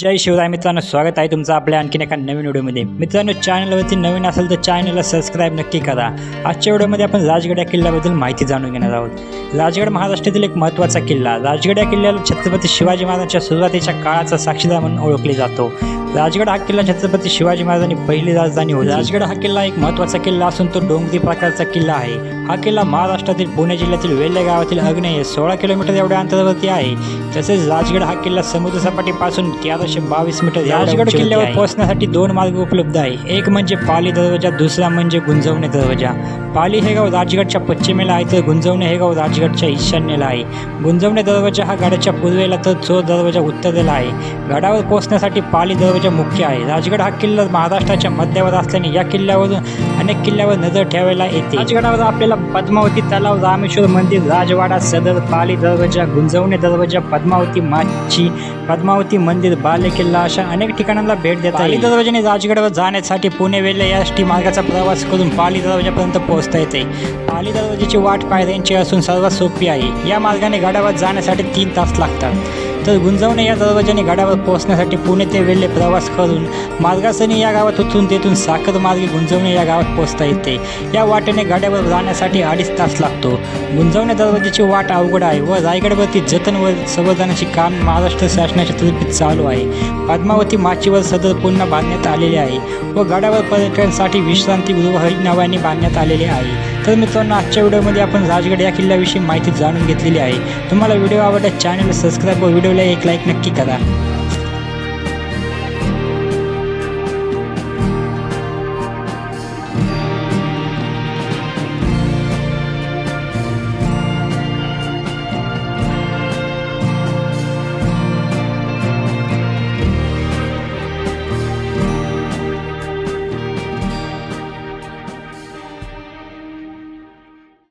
जय शिवराय मित्रांनो स्वागत आहे तुमचं आपल्या आणखीन एका नवीन व्हिडिओमध्ये. मित्रांनो चॅनलवरती नवीन असेल तर चॅनलला सबस्क्राईब नक्की करा. आजच्या व्हिडिओमध्ये आपण राजगड या किल्ल्याबद्दल माहिती जाणून घेणार आहोत. राजगड महाराष्ट्रातील एक महत्त्वाचा किल्ला. राजगड या किल्ल्याला छत्रपती शिवाजी महाराजांच्या सुरुवातीच्या काळाचा साक्षीदार म्हणून ओळखले जातो. राजगड हा किल्ला छत्रपती शिवाजी महाराजांनी पहिली राजधानी होती. राजगड हा किल्ला एक महत्त्वाचा किल्ला असून तो डोंगरी प्रकारचा किल्ला आहे. हा किल्ला महाराष्ट्रातील पुणे जिल्ह्यातील वेल्हे गावातील अग्नेय सोळा किलोमीटर एवढ्या अंतरावरती आहे. तसेच राजगड हा किल्ला समुद्रसपाटीपासून तेराशे बावीस मीटर राजगड किल्ल्यावर पोहोचण्यासाठी दोन मार्ग उपलब्ध आहे. एक म्हणजे पाली दरवाजा दुसरा म्हणजे गुंजवणे दरवाजा. पाली हे गाव राजगडच्या पश्चिमेला आहे तर गुंजवणे हे गाव राजगडच्या ईशान्येला आहे. गुंजवणे दरवाजा हा गडाच्या पूर्वेला तर चोर दरवाजा उत्तरेला आहे. गडावर पोहोचण्यासाठी पाली दरवाजा मुख्य आहे. राजगड हा किल्ला महाराष्ट्राच्या मध्यावर असल्याने या किल्ल्यावरून अनेक किल्ल्यावर नजर ठेवायला येते. राजगडावर आपल्याला पद्मावती तलाव रामेश्वर मंदिर राजवाडा सदर पाली दरवाजा गुंजवणे दरवाजा पद्मावती माची पद्मावती मंदिर बाले किल्ला अशा अनेक ठिकाणांना भेट देता पाली दरवाजाने राजगडावर जाण्यासाठी पुणे वेल्हे या एस टी मार्गाचा प्रवास करून पाली दरवाजापर्यंत पोहोचता येते. पाली दरवाजाची वाट पायऱ्यांची असून सर्वात सोपी आहे. या मार्गाने गडावर जाण्यासाठी तीन तास लागतात. तर गुंजवणे या दरवाजाने गडावर पोहोचण्यासाठी पुणे ते वेल्हे प्रवास करून मार्गासनी या गावात उतरून तेथून साखर मार्गे गुंजवणे या गावात पोहोचता येते. या वाटेने गाड्यावर जाण्यासाठी अडीच तास लागतो. गुंजवणे दरवाजाची वाट अवघड आहे व रायगडवरती जतन व संवर्धनाचे काम महाराष्ट्र शासनाच्या तर्फे चालू आहे. पद्मावती माचीवर सदर पुन्हा बांधण्यात आलेले आहे व गडावर पर्यटकांसाठी विश्रांतीगृह नव्याने बांधण्यात आलेले आहे. तर मित्रांनो आजच्या व्हिडिओमध्ये आपण राजगड या किल्ल्याविषयी माहिती जाणून घेतलेली आहे. तुम्हाला व्हिडिओ आवडल्यास चॅनल सबस्क्राईब व व्हिडिओला एक लाईक नक्की करा.